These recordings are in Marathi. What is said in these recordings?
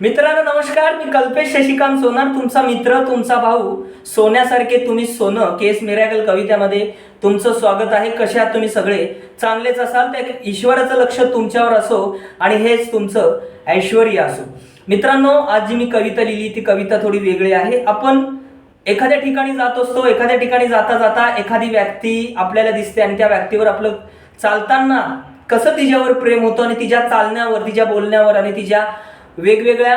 मित्रांनो नमस्कार. मी कल्पेश शशिकांत सोनार तुमचा मित्र तुमचा भाऊ. सोन्यासारखे तुम्ही सोनं केस मिरॅकल कवितेमध्ये तुमचं स्वागत आहे. कसे आहात तुम्ही सगळे? चांगलेच असाल? त्या ईश्वराचं लक्ष तुमच्यावर असो आणि हेच तुमचं ऐश्वर असो. मित्रांनो आज जी मी कविता लिहिली ती कविता थोडी वेगळी आहे. आपण एखाद्या ठिकाणी जात असतो एखाद्या ठिकाणी जाता जाता एखादी व्यक्ती आपल्याला दिसते आणि त्या व्यक्तीवर आपलं चालताना कसं तिच्यावर प्रेम होतं आणि तिच्या चालण्यावर तिच्या बोलण्यावर आणि तिच्या वेगवेगळ्या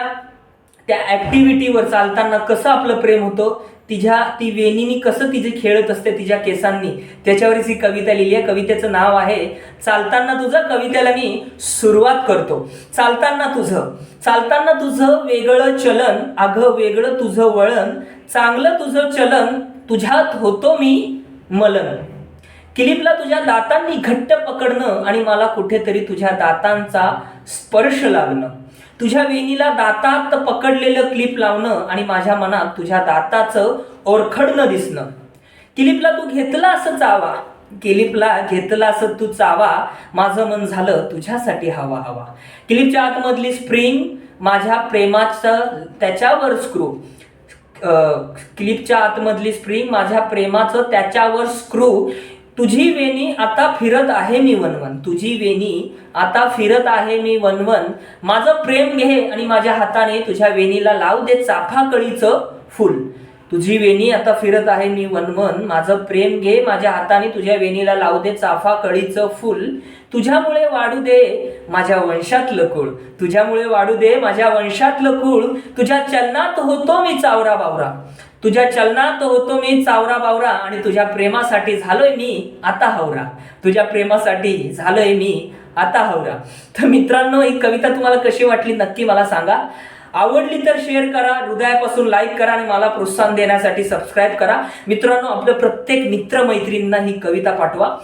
त्या ॲक्टिव्हिटीवर चालताना कसं आपलं प्रेम होतं तिच्या ती वेणीनी कसं तिचे खेळत असते तिच्या केसांनी. त्याच्यावरच ही कविता लिहिली आहे. कवितेचं नाव आहे चालताना तुझं कवितेला मी सुरुवात करतो. चालताना तुझं. चालताना तुझं वेगळं चलन अगं वेगळं तुझं वळण. चांगलं तुझं चलन तुझ्यात होतो मी मलन. किलीपला तुझ्या दातांनी घट्ट पकडणं आणि मला कुठेतरी तुझ्या दातांचा स्पर्श लागणं. तुझ्या वेणीला दातात पकडलेलं क्लिप लावणं आणि माझ्या मनात तुझ्या दाताचं ओरखडणं दिसणं. किलिपला तू घेतला असं चावा. किलिपला घेतला असं तू चावा. माझं मन झालं तुझ्यासाठी हवा हवा. किलिपच्या आतमधली स्प्रिंग माझ्या प्रेमाचं त्याच्यावर स्क्रू क्लिपच्या आतमधली स्प्रिंग माझ्या प्रेमाचं त्याच्यावर स्क्रू तुझी वेणी आता फिरत आहे मी वनवन. तुझी वेणी आता फिरत आहे मी वनवन. माझं प्रेम घे आणि माझ्या हाताने तुझ्या वेणीला लाव दे चाफा कळीचं फुल. तुझी वेणी आता फिरत आहे मी वनवन. माझं प्रेम घे माझ्या हाताने तुझ्या वेणीला लाव दे चाफा कळीचं फुल. तुझ्यामुळे वाढू दे माझ्या वंशातलं कुळ. तुझ्यामुळे वाढू दे माझ्या वंशातलं कुळ. तुझ्या चलनात होतो मी चावरा बावरा. तुझ्या चलनात होतो मी चावरा बावरा आणि तुझ्या प्रेमासाठी झालोय मी आता हावरा. तुझ्या प्रेमासाठी झालोय मी आता हावरा. तर मित्रांनो ही कविता तुम्हाला कशी वाटली नक्की मला सांगा. आवडली तर शेअर करा हृदयापासून लाईक करा आणि मला प्रोत्साहन देण्यासाठी सबस्क्राईब करा. मित्रांनो आपल्या प्रत्येक मित्रमैत्रिणींना ही कविता पाठवा.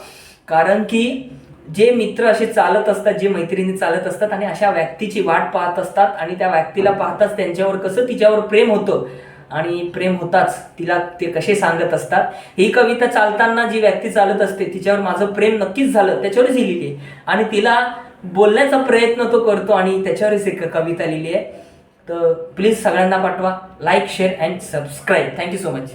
कारण की जे मित्र असे चालत असतात जे मैत्रिणी चालत असतात आणि अशा व्यक्तीची वाट पाहत असतात आणि त्या व्यक्तीला पाहताच त्यांच्यावर कसं तिच्यावर प्रेम होतं आणि प्रेम होताच तिला ते कसे सांगत असतात? ही कविता चालताना जी व्यक्ती चालत असते तिच्यावर माझं प्रेम नक्कीच झालं त्याच्यावरच ही लिहिली आहे. आणि तिला बोलण्याचा प्रयत्न तो करतो आणि त्याच्यावरच एक कविता लिहिली आहे. तर प्लीज सगळ्यांना पाठवा like share and subscribe thank you so much